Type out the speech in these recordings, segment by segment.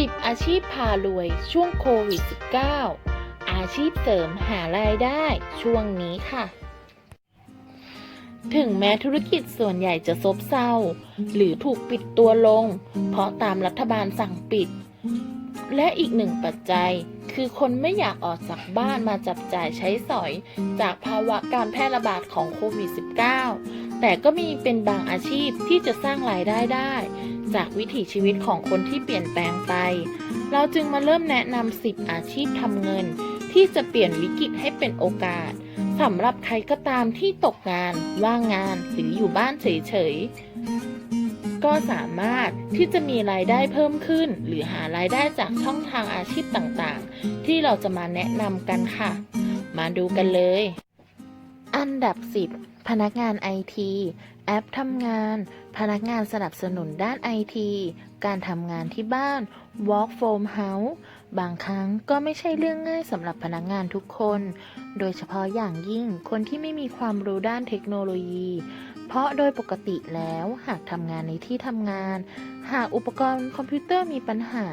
10 อาชีพพารวยช่วงโควิด -19 อาชีพเสริมหารายได้ช่วงนี้ค่ะ ถึงแม้ธุรกิจส่วนใหญ่จะซบเซาหรือถูกปิดตัวลง เพราะตามรัฐบาลสั่งปิด และอีกหนึ่งปัจจัยคือคนไม่อยากออกจากบ้านมาจับจ่ายใช้สอย จากภาวะการแพร่ระบาดของโควิด -19 แต่ก็มีเป็นบางอาชีพที่จะสร้างรายได้ได้ จากวิถีชีวิตของคนที่เปลี่ยนแปลงไป เราจึงมาเริ่มแนะนำ10อาชีพทำเงิน ที่จะเปลี่ยนวิกฤตให้เป็นโอกาสสำหรับใครก็ตามที่ตกงาน ว่างงานหรืออยู่บ้านเฉยๆ ก็สามารถที่จะมีรายได้เพิ่มขึ้น หรือหารายได้จากช่องทางอาชีพต่างๆ ที่เราจะมาแนะนำกันค่ะ มาดูกันเลย อันดับ 10 พนักงานไอทีแอปทำงาน พนักงานสนับสนุนด้านไอทีการทำงานที่บ้าน Work from House บางครั้งก็ไม่ใช่เรื่องง่ายสำหรับพนักงานทุกคน โดยเฉพาะอย่างยิ่งคนที่ไม่มีความรู้ด้านเทคโนโลยี เพราะโดยปกติแล้วหากทำงานในที่ทำงาน หากอุปกรณ์คอมพิวเตอร์มีปัญหา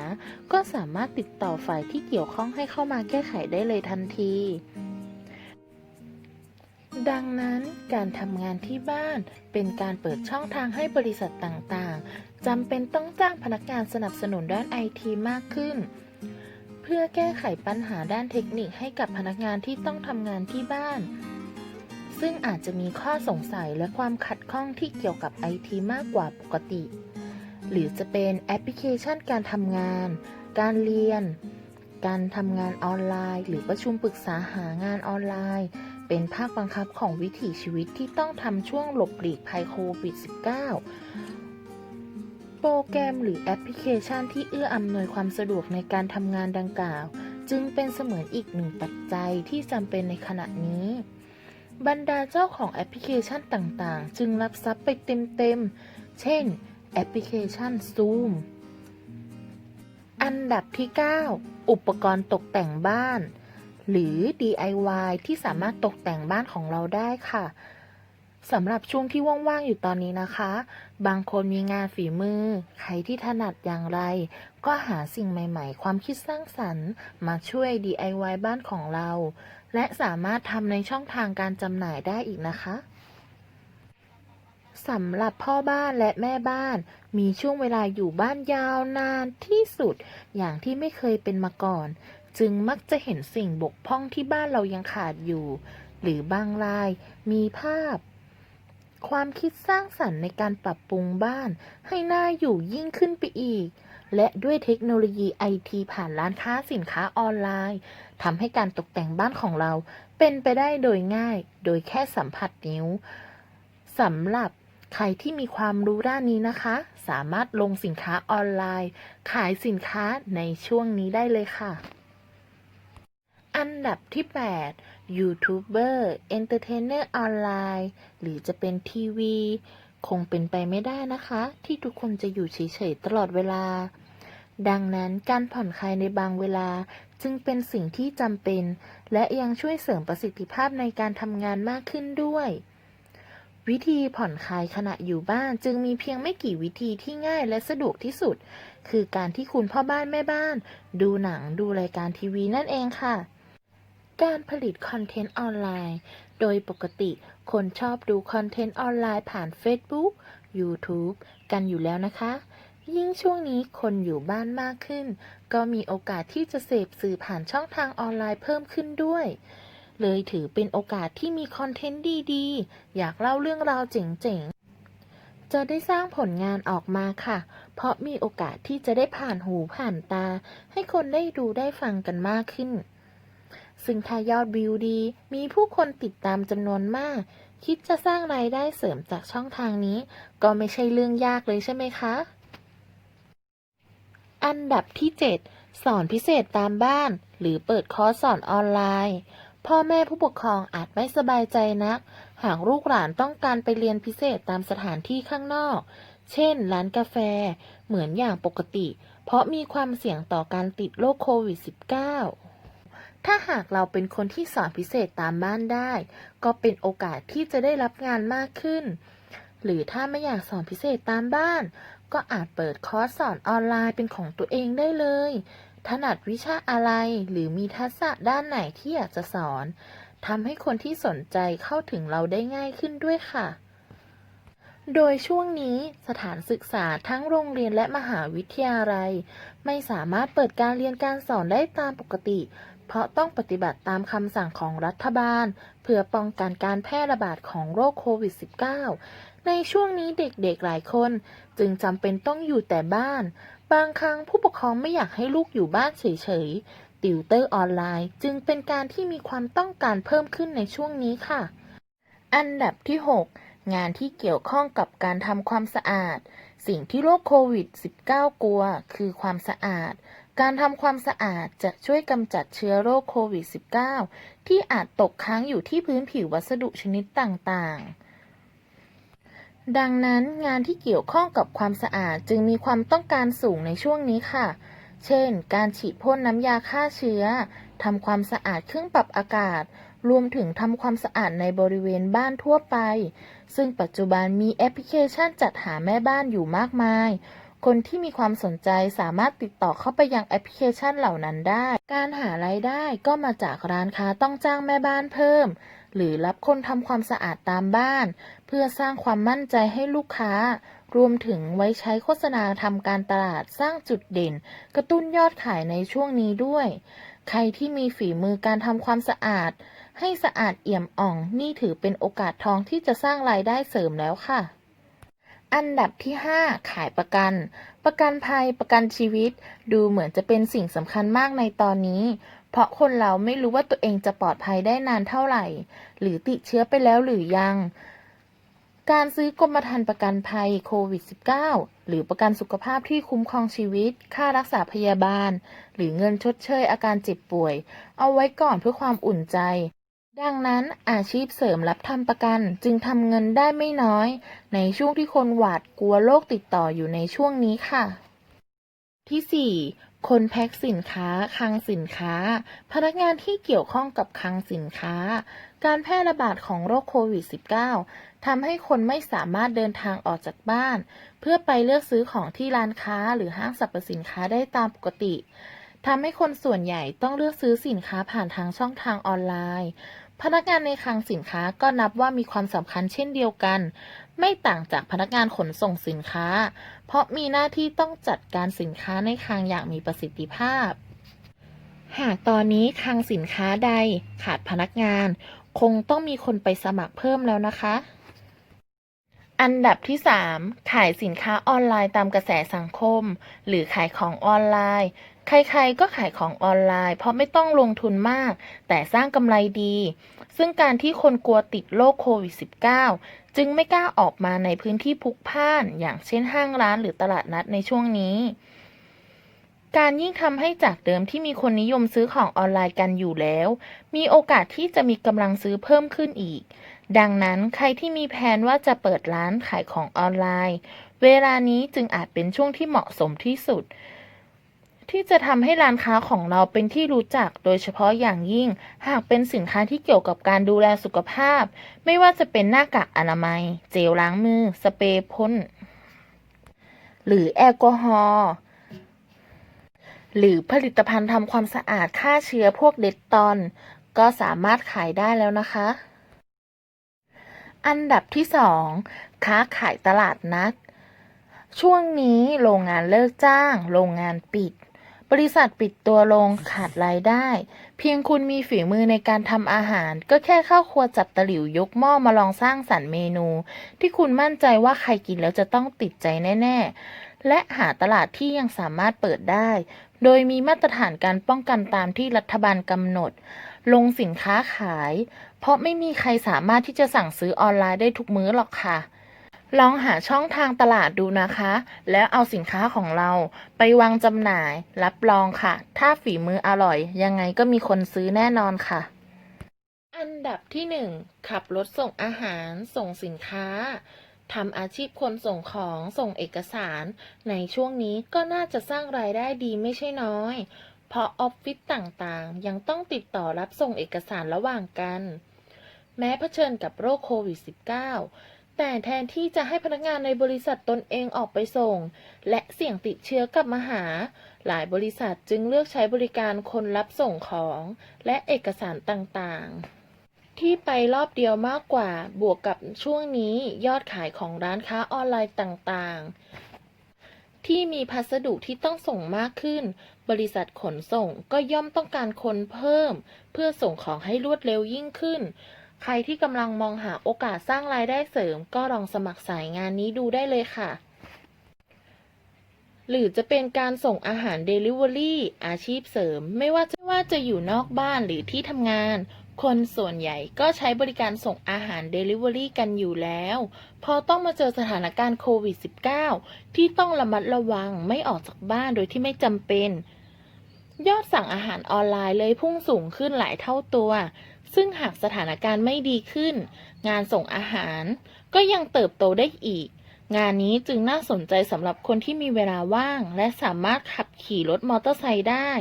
ก็สามารถติดต่อฝ่ายที่เกี่ยวข้องให้เข้ามาแก้ไขได้เลยทันที ดังนั้นการทำงานที่บ้านเป็นการเปิดช่องทางให้บริษัทต่างๆ จำเป็นต้องจ้างพนักงานสนับสนุนด้านไอทีมากขึ้น เพื่อแก้ไขปัญหาด้านเทคนิคให้กับพนักงานที่ต้องทำงานที่บ้าน ซึ่งอาจจะมีข้อสงสัยและความขัดข้องที่เกี่ยวกับไอทีมากกว่าปกติ หรือจะเป็นแอปพลิเคชันการทำงาน การเรียน การทำงานออนไลน์ หรือประชุมปรึกษาหางานออนไลน์ เป็นภาคบังคับของวิถีชีวิตที่ต้องทำช่วงหลบหลีกภัยโควิด -19 โปรแกรมหรือแอปพลิเคชันที่เอื้ออำนวยความสะดวกในการทำงานดังกล่าว จึงเป็นเสมือนอีกหนึ่งปัจจัยที่จำเป็นในขณะนี้ บรรดาเจ้าของแอปพลิเคชันต่างๆ จึงรับทรัพย์ไปเต็มๆ เช่น แอปพลิเคชัน Zoom อันดับที่ 9 อุปกรณ์ตกแต่งบ้าน หรือ DIY ที่สามารถตกแต่งบ้านของเราได้ค่ะสำหรับช่วงที่ว่างๆอยู่ตอนนี้นะคะ บางคนมีงานฝีมือ ใครที่ถนัดอย่างไร ก็หาสิ่งใหม่ๆ ความคิดสร้างสรรค์ มาช่วย DIY บ้านของเรา และสามารถทำในช่องทางการจำหน่ายได้อีกนะคะสำหรับพ่อบ้านและแม่บ้าน มีช่วงเวลาอยู่บ้านยาวนานที่สุด อย่างที่ไม่เคยเป็นมาก่อน จึงมักจะเห็นสิ่งบกพร่องที่บ้านเรายังขาดอยู่ หรือบางรายมีภาพ ความคิดสร้างสรรค์ในการปรับปรุงบ้าน ให้น่าอยู่ยิ่งขึ้นไปอีก และด้วยเทคโนโลยีไอทีผ่านร้านค้าสินค้าออนไลน์ทำให้การตกแต่งบ้านของเราเป็นไปได้โดยง่าย โดยแค่สัมผัสนิ้วสำหรับใครที่มีความรู้ด้านนี้นะคะ สามารถลงสินค้าออนไลน์ ขายสินค้าในช่วงนี้ได้เลยค่ะ อันดับที่ 8 ยูทูบเบอร์ เอนเตอร์เทนเนอร์ออนไลน์ หรือจะเป็นทีวี คงเป็นไปไม่ได้นะคะ ที่ทุกคนจะอยู่เฉยๆตลอดเวลา ดังนั้นการผ่อนคลายในบางเวลาจึงเป็นสิ่งที่จำเป็น และยังช่วยเสริมประสิทธิภาพในการทำงานมากขึ้นด้วย วิธีผ่อนคลายขณะอยู่บ้านจึงมีเพียงไม่กี่วิธีที่ง่ายและสะดวกที่สุด คือการที่คุณพ่อบ้านแม่บ้าน ดูหนังดูรายการทีวีนั่นเองค่ะ การผลิตคอนเทนต์ออนไลน์ โดยปกติคนชอบดูคอนเทนต์ออนไลน์ผ่าน Facebook YouTube กันอยู่แล้วนะคะ ยิ่งช่วงนี้คนอยู่บ้านมากขึ้น ก็มีโอกาสที่จะเสพสื่อผ่านช่องทางออนไลน์เพิ่มขึ้นด้วย เลยถือเป็นโอกาสที่มีคอนเทนต์ดีๆ อยากเล่าเรื่องราวเจ๋งๆ จะได้สร้างผลงานออกมาค่ะ เพราะมีโอกาสที่จะได้ผ่านหูผ่านตา ให้คนได้ดูได้ฟังกันมากขึ้น ซึ่งถ้ายอดวิวดี มีผู้คนติดตามจำนวนมาก คิดจะสร้างรายได้เสริมจากช่องทางนี้ ก็ไม่ใช่เรื่องยากเลยใช่ไหมคะ อันดับที่ 7 สอนพิเศษตามบ้าน หรือเปิดคอร์สสอนออนไลน์ พ่อแม่ผู้ปกครองอาจไม่สบายใจนัก หากลูกหลานต้องการไปเรียนพิเศษตามสถานที่ข้างนอก เช่น ร้านกาแฟ เหมือนอย่างปกติ เพราะมีความเสี่ยงต่อการติดโรคโควิด -19 ถ้าหากเราเป็นคนที่สอนพิเศษตามบ้านได้ ก็เป็นโอกาสที่จะได้รับงานมากขึ้น หรือถ้าไม่อยากสอนพิเศษตามบ้าน ก็อาจเปิดคอร์สสอนออนไลน์เป็นของตัวเองได้เลย ถนัดวิชาอะไรหรือมีทักษะด้านไหนที่อยากจะสอนทำให้คนที่สนใจเข้าถึงเราได้ง่ายขึ้นด้วยค่ะ โดยช่วงนี้สถานศึกษาทั้งโรงเรียนและมหาวิทยาลัย ไม่สามารถเปิดการเรียนการสอนได้ตามปกติ เพราะต้องปฏิบัติตามคำสั่งของรัฐบาล เพื่อป้องกันการแพร่ระบาดของโรคโควิด -19 ในช่วงนี้เด็กๆหลายคน จึงจำเป็นต้องอยู่แต่บ้าน บางครั้งผู้ปกครองไม่อยากให้ลูกอยู่บ้านเฉยๆ ติวเตอร์ออนไลน์ จึงเป็นการที่มีความต้องการเพิ่มขึ้นในช่วงนี้ค่ะ อันดับที่ 6 งานที่เกี่ยวข้องกับการทำความสะอาด สิ่งที่โรคโควิด -19 กลัว คือความสะอาด การทำความสะอาดจะช่วยกำจัดเชื้อโรคโควิด -19 ที่อาจตกค้างอยู่ที่พื้นผิววัสดุชนิดต่างๆ ดังนั้นงานที่เกี่ยวข้องกับความสะอาดจึงมีความต้องการสูงในช่วงนี้ค่ะ เช่น การฉีดพ่นน้ำยาฆ่าเชื้อ ทำความสะอาดเครื่องปรับอากาศ รวมถึงทำความสะอาดในบริเวณบ้านทั่วไป ซึ่งปัจจุบันมีแอปพลิเคชันจัดหาแม่บ้านอยู่มากมาย คนที่มีความสนใจสามารถติดต่อเข้าไปยังแอปพลิเคชันเหล่านั้นได้ การหารายได้ก็มาจากร้านค้าต้องจ้างแม่บ้านเพิ่ม หรือรับคนทำความสะอาดตามบ้าน เพื่อสร้างความมั่นใจให้ลูกค้า รวมถึงไว้ใช้โฆษณาทำการตลาดสร้างจุดเด่น กระตุ้นยอดขายในช่วงนี้ด้วย ใครที่มีฝีมือการทำความสะอาด ให้สะอาดเอี่ยมอ่อง นี่ถือเป็นโอกาสทองที่จะสร้างรายได้เสริมแล้วค่ะ อันดับที่ 5 ขายประกัน ประกันภัยประกันชีวิต ดูเหมือนจะเป็นสิ่งสำคัญมากในตอนนี้ เพราะคนเราไม่รู้ว่าตัวเองจะปลอดภัยได้นานเท่าไหร่ หรือติดเชื้อไปแล้วหรือยัง การซื้อกรมธรรม์ประกันภัยโควิด -19 หรือประกันสุขภาพที่คุ้มครองชีวิต ค่ารักษาพยาบาล หรือเงินชดเชยอาการเจ็บป่วย เอาไว้ก่อนเพื่อความอุ่นใจ ดังนั้นอาชีพเสริมรับทำประกันจึงทำเงินได้ไม่น้อย ในช่วงที่คนหวาดกลัวโรคติดต่ออยู่ในช่วงนี้ค่ะ ที่ 4 คนแพ็คสินค้าคลังสินค้า พนักงานที่เกี่ยวข้องกับคลังสินค้า การแพร่ระบาดของโรคโควิด -19 ทำให้คนไม่สามารถเดินทางออกจากบ้าน เพื่อไปเลือกซื้อของที่ร้านค้าหรือห้างสรรพสินค้าได้ตามปกติทำให้คนส่วนใหญ่ต้องเลือกซื้อสินค้าผ่านทางช่องทางออนไลน์ พนักงานในคลังสินค้าก็นับว่ามีความสำคัญเช่นเดียวกัน ไม่ต่างจากพนักงานขนส่งสินค้า เพราะมีหน้าที่ต้องจัดการสินค้าในคลังอย่างมีประสิทธิภาพ หากตอนนี้คลังสินค้าใดขาดพนักงาน คงต้องมีคนไปสมัครเพิ่มแล้วนะคะ อันดับที่ 3 ขายสินค้าออนไลน์ตามกระแสสังคม หรือขายของออนไลน์ ใครๆ ก็ขายของออนไลน์ เพราะไม่ต้องลงทุนมาก แต่สร้างกำไรดี ซึ่งการที่คนกลัวติดโรคโควิด -19 จึงไม่กล้าออกมาในพื้นที่พุกพ่าน อย่างเช่นห้างร้านหรือตลาดนัดในช่วงนี้ การยิ่งทำให้จากเดิมที่มีคนนิยมซื้อของออนไลน์กันอยู่แล้ว มีโอกาสที่จะมีกำลังซื้อเพิ่มขึ้นอีก ดังนั้นใครที่มีแผนว่าจะเปิดร้านขายของออนไลน์ เวลานี้จึงอาจเป็นช่วงที่เหมาะสมที่สุด ที่จะทำให้ร้านค้าของเราเป็นที่รู้จัก โดยเฉพาะอย่างยิ่ง หากเป็นสินค้าที่เกี่ยวกับการดูแลสุขภาพ ไม่ว่าจะเป็นหน้ากากอนามัย เจลล้างมือ สเปรย์พ่น หรือแอลกอฮอล์หรือผลิตภัณฑ์ทำความสะอาดฆ่าเชื้อพวกเดตตอน ก็สามารถขายได้แล้วนะคะ อันดับที่ 2 ค้าขายตลาดนัด ช่วงนี้โรงงานเลิกจ้าง โรงงานปิด บริษัทปิดตัวลงขาดรายได้ เพียงคุณมีฝีมือในการทำอาหาร ก็แค่เข้าครัวจับตะหลิวยกหม้อมาลองสร้างสรรค์เมนู ที่คุณมั่นใจว่าใครกินแล้วจะต้องติดใจแน่ๆ และหาตลาดที่ยังสามารถเปิดได้ โดยมีมาตรฐานการป้องกันตามที่รัฐบาลกำหนด ลงสินค้าขาย เพราะไม่มีใครสามารถที่จะสั่งซื้อออนไลน์ได้ทุกมื้อหรอกค่ะ ลองหาช่องทางตลาดดูนะคะ แล้วเอาสินค้าของเราไปวางจำหน่าย รับรองค่ะ ถ้าฝีมืออร่อย ยังไงก็มีคนซื้อแน่นอนค่ะ อันดับที่หนึ่งขับรถส่งอาหาร ส่งสินค้าทำอาชีพคนส่งของส่งเอกสาร ในช่วงนี้ก็น่าจะสร้างรายได้ดีไม่ใช่น้อย เพราะออฟฟิศต่างๆ ยังต้องติดต่อรับส่งเอกสารระหว่างกัน แม้เผชิญกับโรคโควิด -19 แต่แทนที่จะให้พนักงานในบริษัทตนเองออกไปส่ง และเสี่ยงติดเชื้อกลับมาหา หลายบริษัทจึงเลือกใช้บริการคนรับส่งของและเอกสารต่างๆ ที่ไปรอบเดียวมากกว่า บวกกับช่วงนี้ยอดขายของร้านค้าออนไลน์ต่างๆ ที่มีพัสดุที่ต้องส่งมากขึ้น บริษัทขนส่งก็ย่อมต้องการคนเพิ่ม เพื่อส่งของให้รวดเร็วยิ่งขึ้น ใครที่กำลังมองหาโอกาสสร้างรายได้เสริม ก็ลองสมัครสายงานนี้ดูได้เลยค่ะ หรือจะเป็นการส่งอาหาร Delivery อาชีพเสริม ไม่ว่าจะว่าจะอยู่นอกบ้านหรือที่ทำงาน คนส่วนใหญ่ก็ใช้บริการส่งอาหาร Delivery กันอยู่แล้ว พอต้องมาเจอสถานการณ์โควิด -19 ที่ต้องระมัดระวังไม่ออกจากบ้านโดยที่ไม่จำเป็น ยอดสั่งอาหารออนไลน์เลยพุ่งสูงขึ้นหลายเท่าตัว ซึ่งหากสถานการณ์ไม่ดีขึ้น งานส่งอาหารก็ยังเติบโตได้อีก งานนี้จึงน่าสนใจสำหรับคนที่มีเวลาว่าง และสามารถขับขี่รถมอเตอร์ไซค์ได้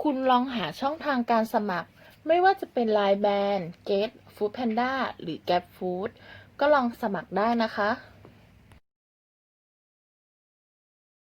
คุณลองหาช่องทางการสมัคร ไม่ว่าจะเป็น Line Band, Gate, Foodpanda หรือ Grab Food ก็ลองสมัครได้นะคะ